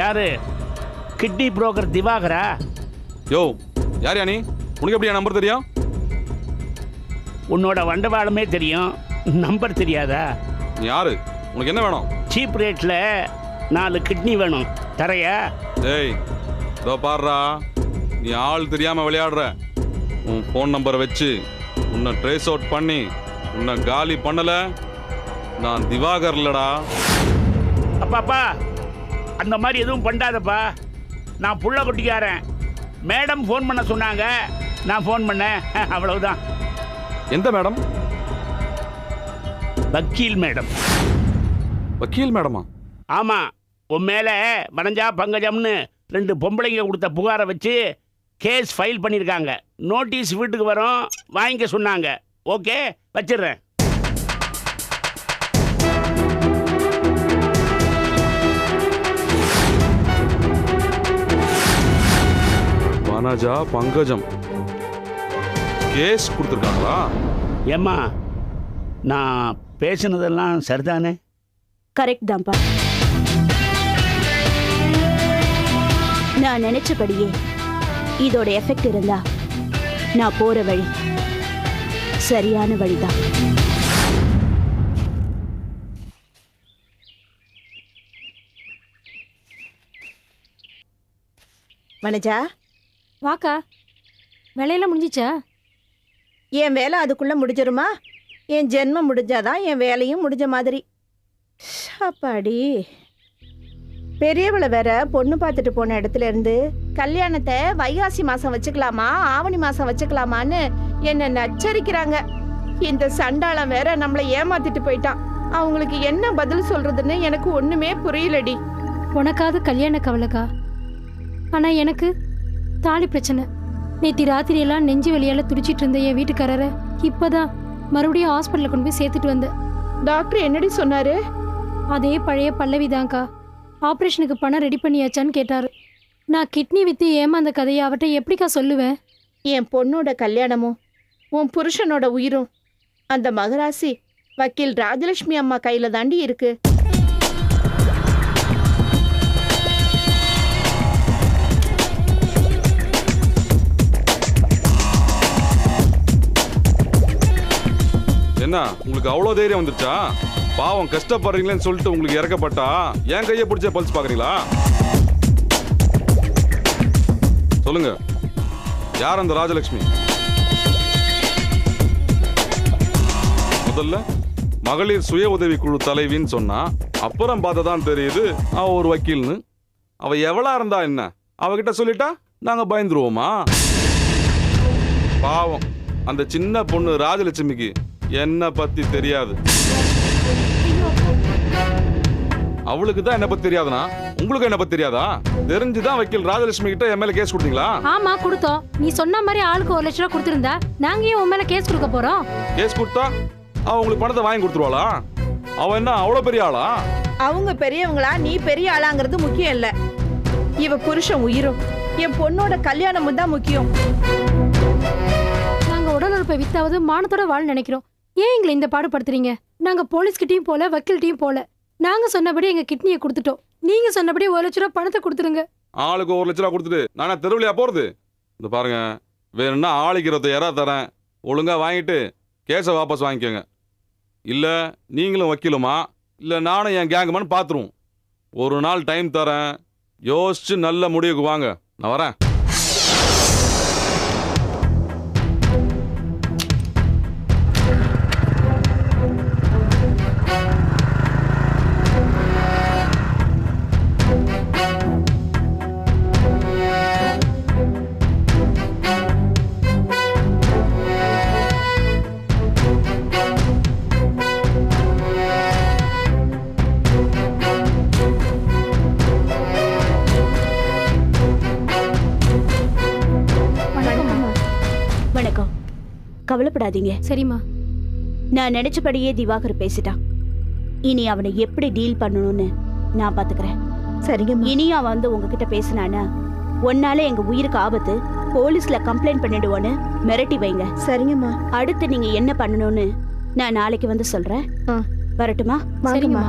யாரு? Kidney broker Diwakara? யோ யார் நீ? உனக்கு எப்படி என் நம்பர் தெரியும்? உன்னோட வண்டவாளமே தெரியும். நம்பர் தெரியாதா? நீ யாரு? உனக்கு என்ன வேணும்? சீப் ரேட்டில் நாலு கிட்னி வேணும். தரையா? டேய் இதோ பாருடா. நீ ஆள் தெரியாம விளையாடுற. உன் ஃபோன் நம்பரை வச்சு உன்னை ட்ரேஸ் அவுட் பண்ணி உன்னை காலி பண்ணல. நான் திவாகர் இல்லடா. அப்பாப்பா அந்த மாதிரி எதுவும் பண்ணாதப்பா. நான் புள்ள குட்டிக்காரன். மேடம் ஃபோன் பண்ண சொன்னாங்க. நான் ஃபோன் பண்ணேன். அவ்வளவுதான். எந்த மேடம்? வக்கீல் மேடம். வக்கீல் மேடமா? ஆமாம் உன் மேலே வனஜா பங்கஜம்னு ரெண்டு பொம்பளைங்க கொடுத்த புகாரை வச்சு கேஸ் ஃபைல் பண்ணியிருக்காங்க நோட்டீஸ் வீட்டுக்கு வரும். வாங்கிக்க சொன்னாங்க. ஓகே வச்சிடுறேன். வனஜா பங்கஜம். கேஸ் கொடுத்துருக்காங்களா? ஏம்மா நான் பேசினதெல்லாம் சரிதானே? கரெக்ட் தான்ப்பா. நான் நினைச்சபடியே இதோட எஃபெக்ட் இருந்தா நான் போற வழி சரியான வழிதான். வனஜா வாக்கா. வேலையெல்லாம் முடிஞ்சிச்சா? என் வேலை அதுக்குள்ள முடிஞ்சிருமா? என் ஜென்மம் முடிஞ்சாதான் என் வேலையும் முடிஞ்ச மாதிரி. அப்பாடி. பெரியவளை வேற பொண்ணு பார்த்துட்டு போன இடத்துல இருந்து கல்யாணத்தை வைகாசி மாசம் வச்சுக்கலாமா ஆவணி மாசம் வச்சுக்கலாமான்னு என்ன நச்சரிக்கிறாங்க. இந்த சண்டாளம் வேற நம்மளை ஏமாத்திட்டு போயிட்டான். அவங்களுக்கு என்ன பதில் சொல்றதுன்னு எனக்கு ஒண்ணுமே புரியலடி. உனக்காவது கல்யாண கவலைக்கா? ஆனா எனக்கு தாலி பிரச்சனை. நேத்தி ராத்திரி எல்லாம் நெஞ்சு வலியால துடிச்சிட்டு இருந்த என் வீட்டுக்காரரை இப்பதான் மறுபடியும் ஹாஸ்பிட்டல்ல கொண்டு போய் சேர்த்துட்டு வந்தேன். டாக்டர் என்னடி சொன்னாரு? அதே பழைய பல்லவிதான்க்கா. ஆப்ரேஷனுக்கு பணம் ரெடி பண்ணியாச்சான்னு கேட்டாரு. நான் கிட்னி வித்து ஏமாந்த கதையை அவட்ட எப்படிக்கா சொல்லுவேன்? என் பொண்ணோட கல்யாணமும் உன் புருஷனோட உயிரும் அந்த மகராசி வக்கீல் ராஜலட்சுமி அம்மா கையில தாண்டி இருக்கு. என்ன உங்களுக்கு அவ்வளோ தைரியம் வந்துருச்சா? பாவம் கஷ்டப்படுறீங்களேன்னு சொல்லிட்டு உங்களுக்கு இறக்கப்பட்டா என் கையை பிடிச்ச பல்ஸ் பார்க்குறீங்களா சொல்லுங்க. யார் அந்த ராஜலட்சுமி? முதல்ல மகளிர் சுய உதவி குழு தலைவின்னு சொன்னா அப்புறம் பார்த்தா தான் தெரியுது அவ ஒரு வக்கீல்னு. அவ எவ்வளா இருந்தா என்ன? அவகிட்ட சொல்லிட்டா நாங்க பயந்துருவோமா? பாவம் அந்த சின்ன பொண்ணு ராஜலட்சுமிக்கு என்ன பத்தி தெரியாது. அவளுக்கு தான் என்ன பத்தி தெரியாதுனா உங்களுக்கு என்ன பத்தி தெரியாதா? தெரிஞ்சுதான் வக்கீல் ராஜலட்சுமி கிட்ட என் மேல கேஸ் கொடுத்தீங்களா? ஆமா கொடுத்தோம். நீ சொன்ன மாதிரி ஆளுக்கு ஒரு லட்ச ரூபா கொடுத்துருந்தா நாங்க ஏன் உன் மேல கேஸ் கொடுக்க போறோம்? கேஸ் கொடுத்தா அவ உங்களுக்கு பணத்தை வாங்கி கொடுத்துருவாளா? அவ என்ன அவ்வளவு பெரிய ஆளா? அவங்க பெரியவங்களா நீ பெரிய ஆளாங்கிறது முக்கியம் இல்ல. இவ புருஷன் உயிரும். என் பொண்ணோட கல்யாணமும் தான் முக்கியம். நாங்க உடல் உறுப்பை வித்தாவது மானத்தோட வாழ நினைக்கிறோம். ஏன் எங்களை இந்த பாடுபடுத்துறீங்க? நாங்க போலீஸ்கிட்டயும் போல வக்கீல்கிட்டயும் போல. நாங்க சொன்னபடி எங்க கிட்னியை கொடுத்துட்டோம். நீங்க சொன்னபடி ஒரு லட்ச ரூபா பணத்தை கொடுத்துருங்க. ஆளுக்கு ஒரு லட்ச ரூபா கொடுத்துட்டு நானா தெருவிலையா போறது? இந்த பாருங்க வேணும்னா ஆளுக்கு இருபத்தாயிரம் தரேன். ஒழுங்கா வாங்கிட்டு கேஸை வாபஸ் வாங்கிக்கோங்க. இல்ல நீங்களும் வக்கீலுமா? இல்ல நானும் என் கேங்குமான்னு பார்த்துருவோம் ஒரு நாள் டைம் தரேன். யோசிச்சு நல்ல முடிவுக்கு வாங்க. நான் வரேன். கவலைப்படாதீங்க. சரிம்மா. நான் நினைச்சபடியே திவாகர் பேசிட்டான். இனி அவனை எப்படி டீல் பண்ணணும்னு நான் பாத்துக்கிறேன். சரிங்கம்மா. இனியும் அவன் வந்து உங்ககிட்ட பேசினானா ஒன்னால எங்க உயிருக்கு ஆபத்து போலீஸ்ல கம்ப்ளைண்ட் பண்ணிடுவோன்னு மிரட்டி வைங்க. சரிங்கம்மா. அடுத்து நீங்க என்ன பண்ணணும்னு நான் நாளைக்கு வந்து சொல்றேன். வரட்டுமா? சரிங்கம்மா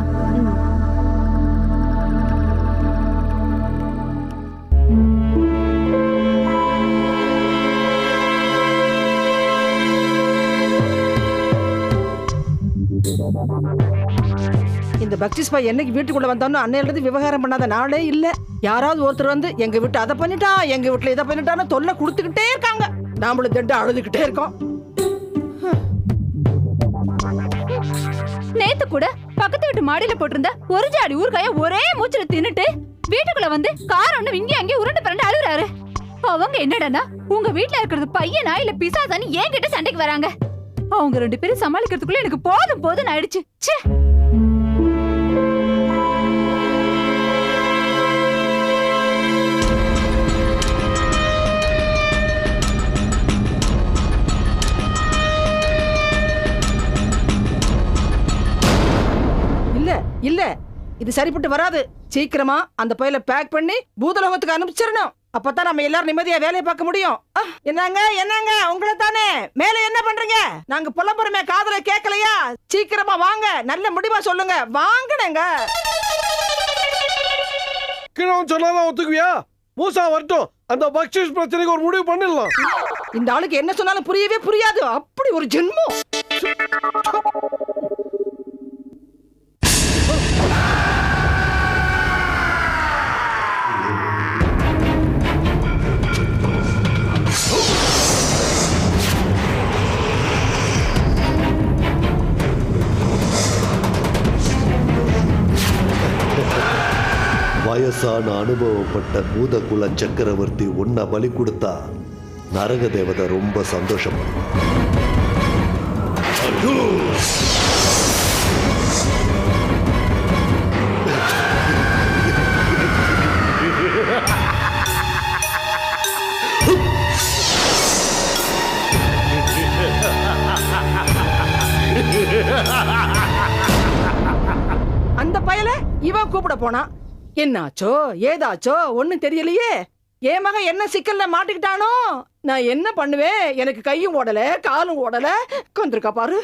பக்திஸ் என்னைக்கு வீட்டுக்குள்ள வந்தானோ அன்னையிலிருந்து விவகாரம் பண்ணாத நாளே இல்ல. யாராவது ஒருத்தர் வந்து எங்க வீட்டு அதை பண்ணிட்டான் எங்க வீட்டுல இதை பண்ணிட்டான்னு தொல்லை கொடுத்துக்கிட்டே இருக்காங்க. நாமளும் தண்டு அழுதுகிட்டே இருக்கோம். நேத்து கூட பக்கத்து வீட்டு மாடியில போட்டிருந்த ஒரு ஜாடி ஊர்காய ஒரே மூச்சுல தின்னுட்டு வீட்டுக்குள்ள வந்து கார் ஒண்ணு இங்கே அங்கே உருண்டு பிறண்டு அழுகுறாரு. அவங்க என்னடான்னா உங்க வீட்ல இருக்கிறது பையனா இல்ல பிசாசான்னு என்கிட்ட சண்டைக்கு வராங்க. அவங்க ரெண்டு பேரும் சமாளிக்கிறதுக்குள்ள எனக்கு போதும் போதும் ஆயிடுச்சு. இது சரிப்பட்டு வராது. சீக்கிரமா அந்த பையில பேக் பண்ணி பூதலோகத்துக்கு அனுப்பிச்சிடணும். அப்பதான் நம்ம எல்லாரும் நிம்மதியா வேலையை பார்க்க முடியும். என்னங்க என்னங்க? உங்களை தானே மேல என்ன பண்றீங்க? நாங்க புலம்புறமே காதுல கேட்கலையா? சீக்கிரமா வாங்க. நல்ல முடிவா சொல்லுங்க. வாங்கணுங்க. கீழே சொன்னாதான் ஒத்துக்குவியா? மூசா வரட்டும். அந்த பக்ஷிஸ் பிரச்சனைக்கு ஒரு முடிவு பண்ணிடலாம். இந்த ஆளுக்கு என்ன சொன்னாலும் புரியவே புரியாது. அப்படி ஒரு ஜென்மம். வயசான அனுபவப்பட்ட பூதகுல சக்கரவர்த்தி உன்னை பலி கொடுத்தா நரக தேவதை ரொம்ப சந்தோஷம். அந்த பயல இவன் கூப்பிட போனா. என்னாச்சோ ஏதாச்சோ ஒண்ணும் தெரியலையே. என் மகன் என்ன சிக்கல்ல மாட்டிக்கிட்டானோ? நான் என்ன பண்ணுவேன்? எனக்கு கையும் ஓடல காலும் ஓடல. கொந்திருக்கா பாரு.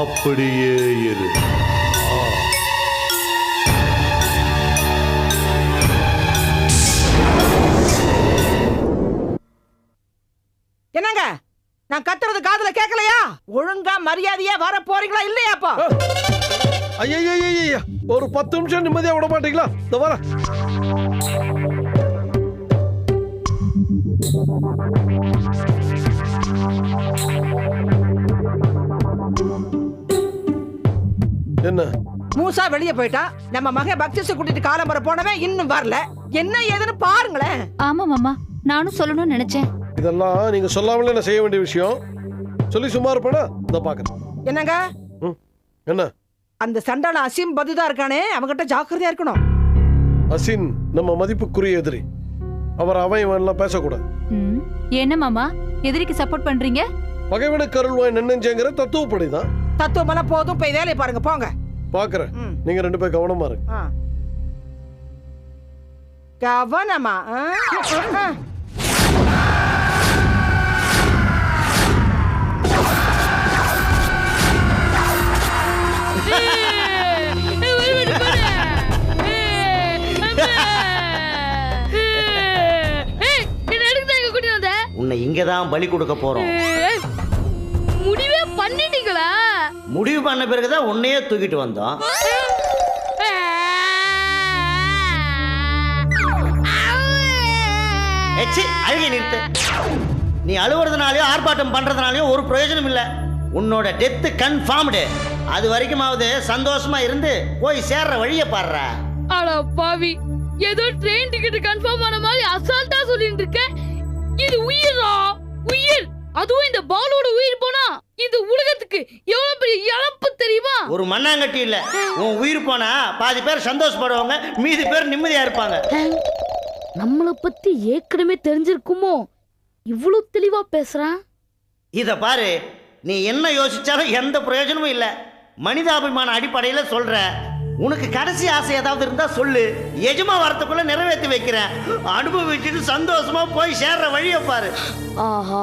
அப்படியே இரு. என்னங்க? நான் கத்துறது காதுல கேட்கலையா ஒழுங்கா மரியாதையா வர போறீங்களா இல்லையாப்பா ஐயா ஒரு பத்து நிமிஷம் நிம்மதியா விட மாட்டீங்களா? இந்த வர என்ன? மூசா வெளியே போயிட்டா? நம்ம மகன் பக்திச கூட்டிட்டு காலம்பர போனவன் இன்னும் வரல. என்ன ஏதுன்னு பாருங்களேன். ஆமா மாமா. நானும் சொல்லணும்னு நினைச்சேன். இதெல்லாம் நீங்க சொல்லாமலே நான் செய்ய வேண்டிய விஷயம். சொல்லி சும்மா இருப்பேனா? இந்த பாக்குறேன். என்னங்க? என்ன? அந்த சண்டால அசீம் பதுதா இருக்கானே அவகிட்ட ஜாக்கிரதையா இருக்கணும். அசின் நம்ம மதிப்புக்குரிய எதிரி. அவர் அவன் இவன் எல்லாம் பேசக்கூடாது. ம், என்ன மாமா? எதிரிக்கு சப்போர்ட் பண்றீங்க? பகைவனுக்கு அருள்வாய் நின்னஞ்சேங்கிற தத்துவப்படிதான். தத்துவமெல்லாம் போதும் போய் வேலையை பாருங்க போங்க. பாக்குறேன். நீங்க ரெண்டு பேரும் கவனமா இருங்க. ஆ. கவனமா? தான் பலி கொடுக்க போறோம். முடிவே பண்ணிட்டீங்களா? முடிவு பண்ண பிறகுதான் உன்னையே தூக்கிட்டு வந்தோம். எச்சி அழுகை நிறுத்து. நீ அழுவுறதுனாலயோ ஆர்ப்பாட்டம் பண்றதுனாலயோ ஒரு பிரயோஜனம் இல்ல. உன்னோட டெத்து கன்ஃபார்ம்டு அது வரைக்குமாவது சந்தோஷமா இருந்து போய் சேர்ற வழியை பாடுற. அட பாவி ஏதோ ட்ரெயின் டிக்கெட் கன்ஃபார்ம் ஆன மாதிரி அசால்ட்டா சொல்லிட்டு இருக்க. இது உயிரா? உயிர். அதுவும் இந்த பாலோட உயிர் போனா இந்த உலகத்துக்கு எவ்வளவு பெரிய இழப்பு தெரியுமா? ஒரு மண்ணாங்கட்டி இல்ல. உன் உயிர் போனா பாதி பேர் சந்தோஷப்படுவாங்க மீதி பேர் நிம்மதியா இருப்பாங்க. நம்மள பத்தி ஏற்கனவே தெரிஞ்சிருக்குமோ? இவ்வளவு தெளிவா பேசுறான். இத பாரு நீ என்ன யோசிச்சாலும் எந்த பிரயோஜனமும் இல்ல. மனிதாபிமான அடிப்படையில சொல்ற உனக்கு கடைசி ஆசை ஏதாவது இருந்தா சொல்லு. எஜமா வரத்துக்குள்ள நிறைவேற்றி வைக்கிறேன். அனுபவிச்சுட்டு சந்தோஷமா போய் சேர்ற வழியை பாரு. ஆஹா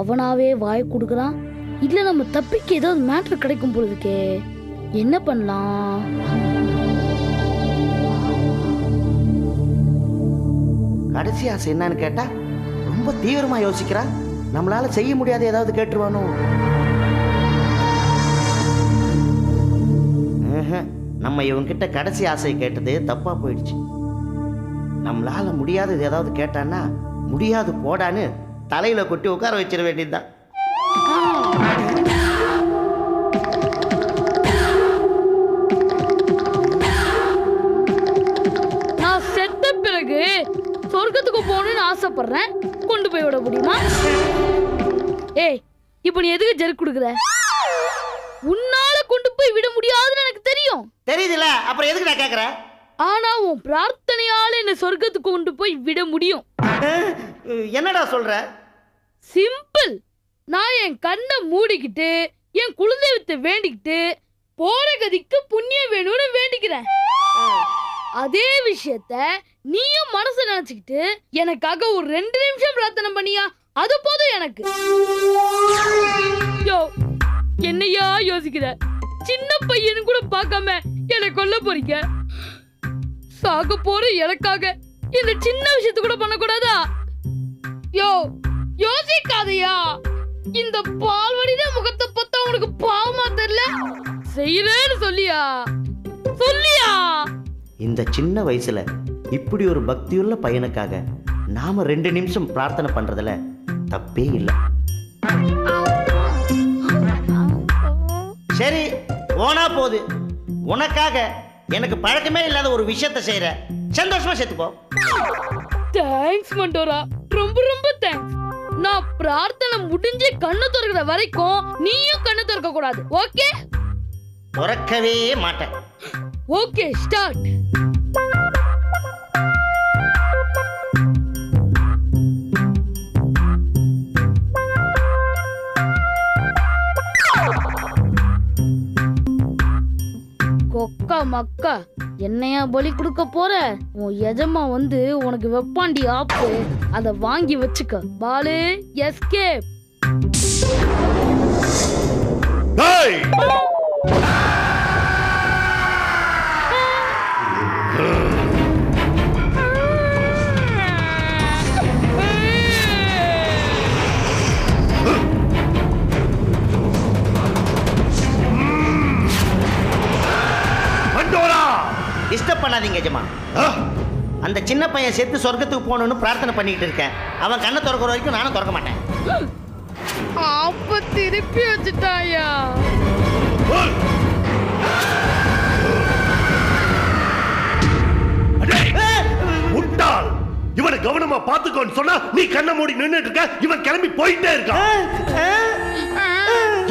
அவனாவே வாய் கொடுக்குறான். இல்ல நம்ம தப்பிக்க ஏதாவது மேட்ரு கிடைக்கும் பொழுதுக்கே என்ன பண்ணலாம்? கடைசி ஆசை என்னன்னு கேட்டா ரொம்ப தீவிரமா யோசிக்கிறா. நம்மளால செய்ய முடியாத ஏதாவது கேட்டுருவானோ. நம்ம இவங்கிட்ட கடைசி ஆசை கேட்டது தப்பாக போயிடுச்சு. நம்மளால் முடியாதது ஏதாவது கேட்டான்னா முடியாது போடான்னு தலையில் கொட்டி உட்கார வச்சிட வேண்டியதுதான். நான் செத்த பிறகு சொர்க்கத்துக்கு போகணும்னு ஆசைப்படுறேன். கொண்டு போய் விட முடியுமா? ஏய் இப்போ நீ எதுக்கு ஜெர்க் கொடுக்குற? தெரியும். தெரியுதுல்ல? அப்புறம் எதுக்கு நான் கேட்குறேன் ஆனா உன் பிரார்த்தனையால என்ன சொர்க்கத்துக்கு கொண்டு போய் விட முடியும். என்னடா சொல்ற? சிம்பிள் நான் என் கண்ணை மூடிக்கிட்டு என் குலதெய்வத்தை வேண்டிக்கிட்டு போற கதிக்கு புண்ணியம் வேணும்னு வேண்டிக்கிறேன். அதே விஷயத்த நீயும் மனசு நினைச்சுக்கிட்டு எனக்காக ஒரு ரெண்டு நிமிஷம் பிரார்த்தனை பண்ணியா? அது போதும் எனக்கு. யோ என்னையா யோசிக்கிற? சின்ன பையனு கூட பார்க்காம என்னை கொல்ல போறீங்க? சாக போற எனக்காக இந்த சின்ன விஷயத்த கூட பண்ணக்கூடாதா? யோ யோசிக்காதயா. இந்த பால்வடித முகத்தை பார்த்தா உனக்கு பாவமா தெரியல? செய்யறேன்னு சொல்லியா? சொல்லியா? இந்த சின்ன வயசுல இப்படி ஒரு பக்தியுள்ள பையனுக்காக நாம ரெண்டு நிமிஷம் பிரார்த்தனை பண்றதுல தப்பே இல்லை. ஓனா போகுது உனக்காக எனக்கு பழக்கமே இல்லாத ஒரு விஷயத்த செய்யற சந்தோஷமா செத்துப்போ தேங்க்ஸ் மண்டோரா. ரொம்ப ரொம்ப தேங்க்ஸ் நான் பிரார்த்தனை முடிஞ்சு கண்ணு திறக்கிற வரைக்கும் நீயும் கண்ணு திறக்க கூடாது ஓகே துறக்கவே மாட்டேன். ஓகே ஸ்டார்ட் கொக்கா மக்கா என்னையா பலி கொடுக்க போற? உன் எஜமா வந்து உனக்கு வெப்பாண்டி ஆப்பு. அத வாங்கி வச்சுக்க. பாலு எஸ்கேப். Hey! பையன் செத்து சொர்க்கத்துக்கு போகணும்னு பிரார்த்தனை பண்ணிட்டு இருக்கேன். அவன் கண்ணை திறக்கிற வரைக்கும் நானும் திறக்க மாட்டேன். அப்ப திருப்பி வச்சுட்டாயா? முட்டாள். இவனை கவனமா பாத்துக்கோன்னு சொன்னா நீ கண்ணை மூடி நின்னுட்டு இருக்க. இவன் கிளம்பி போயிட்டே இருக்கான்.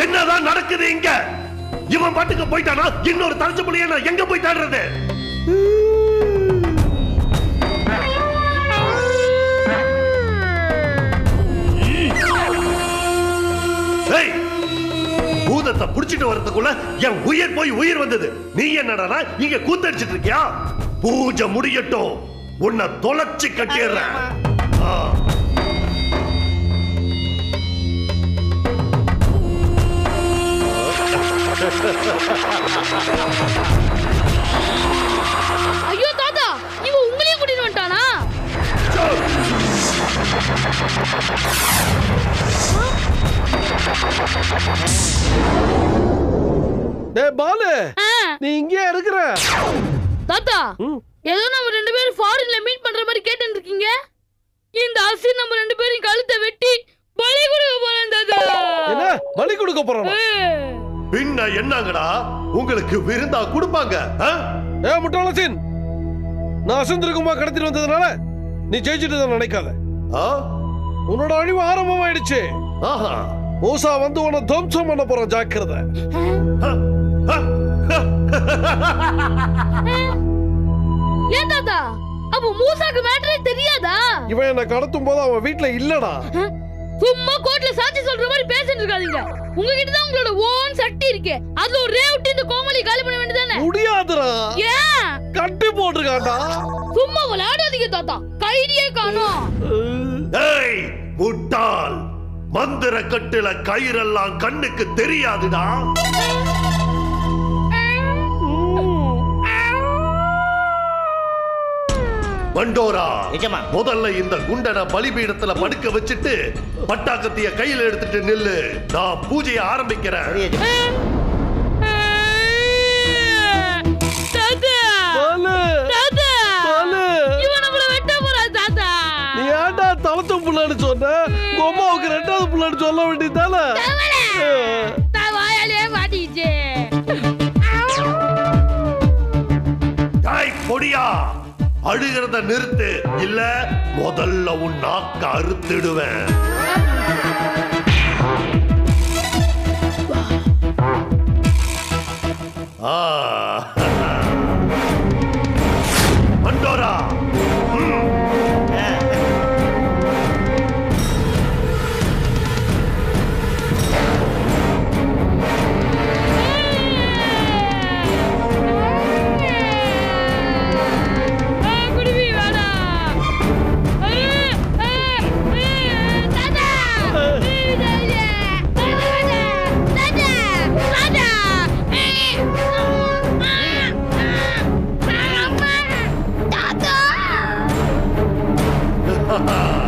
என்னதான் நடக்குது இங்க? இவன் பாட்டுக்கு போயிட்டானா? இன்னொரு தலைச்ச புள்ளைய நான் எங்க போய் தேடுறது? பூதத்தை புடிச்சிட்டு வரதுக்குள்ள என் உயிர் போய் உயிர் வந்தது. நீ என்னடா இங்க கூத்தடிச்சிட்டு இருக்கியா? பூஜை முடியட்டும். உன்னை தொலைச்சு கட்டிடுறேன். ஐயோ தாத்தா இவன் உங்களையும் கூட்டிட்டு வந்துட்டானா? டேய் பாலு. நீ இங்கே இருக்கிற. தாத்தா ஏதோ நம்ம ரெண்டு பேரும் ஃபாரின்ல மீட் பண்ற மாதிரி கேட்டு இருக்கீங்க. இந்த அசி நம்ம ரெண்டு பேரும் கழுத்தை வெட்டி பலி கொடுக்க போறேன் தாத்தா. என்ன? பலி கொடுக்க ஏய். பின்ன என்னங்கடா? உங்களுக்கு விருந்தா கொடுப்பாங்க ஆ? ஏ முட்டாளசின் நான் அசந்திருக்குமா கடத்திட்டு வந்ததுனால நீ ஜெயிச்சுட்டு தான் நினைக்காத. ஆ? உன்னோட அழிவு ஆரம்பமாயிடுச்சு. ஆஹா. மூசா வந்து உன்னை துவம்சம் பண்ண போறான் ஜாக்கிரதை. ஏன் தாத்தா? அப்ப மூசாக்கு மேட்டரே தெரியாதா? இவன் என்ன கடத்தும் போது அவன் வீட்டுல இல்லடா. சும்மா கோர்ட்ல சாட்சி சொல்ற மாதிரி பேசிட்டு இருக்காதீங்க. உங்ககிட்ட தான் உங்களோட ஓன் சக்தி இருக்கே. அதுல ஒரு ரே விட்டு இந்த கோமலி காலி பண்ண வேண்டியதானே முடியாதுடா. ஏன்? கட்டி போட்டிருக்காண்டா சும்மா விளையாடாதீங்க தாத்தா. கைடியே காணோம். ஏய் முட்டாள் மந்திர கட்டுல கயிறெல்லாம் கண்ணுக்கு தெரியாதுடா. பண்டோரா முதல்ல இந்த குண்டனை பலிபீடத்துல படுக்க வச்சுட்டு பட்டாக்கத்திய கையில எடுத்துட்டு நில்லு. நான் பூஜையை ஆரம்பிக்கிறேன். சொன்ன? அம்மாவுக்கு ரெண்டாவது புள்ளன்னு சொல்ல வேண்டியதானே நான் வாயாலே மாட்டிக்கிச்சு. பொடியா அழுகிறத நிறுத்து. இல்ல முதல்ல உன் நாக்க அறுத்துடுவேன். ஆ. Ha ha ha!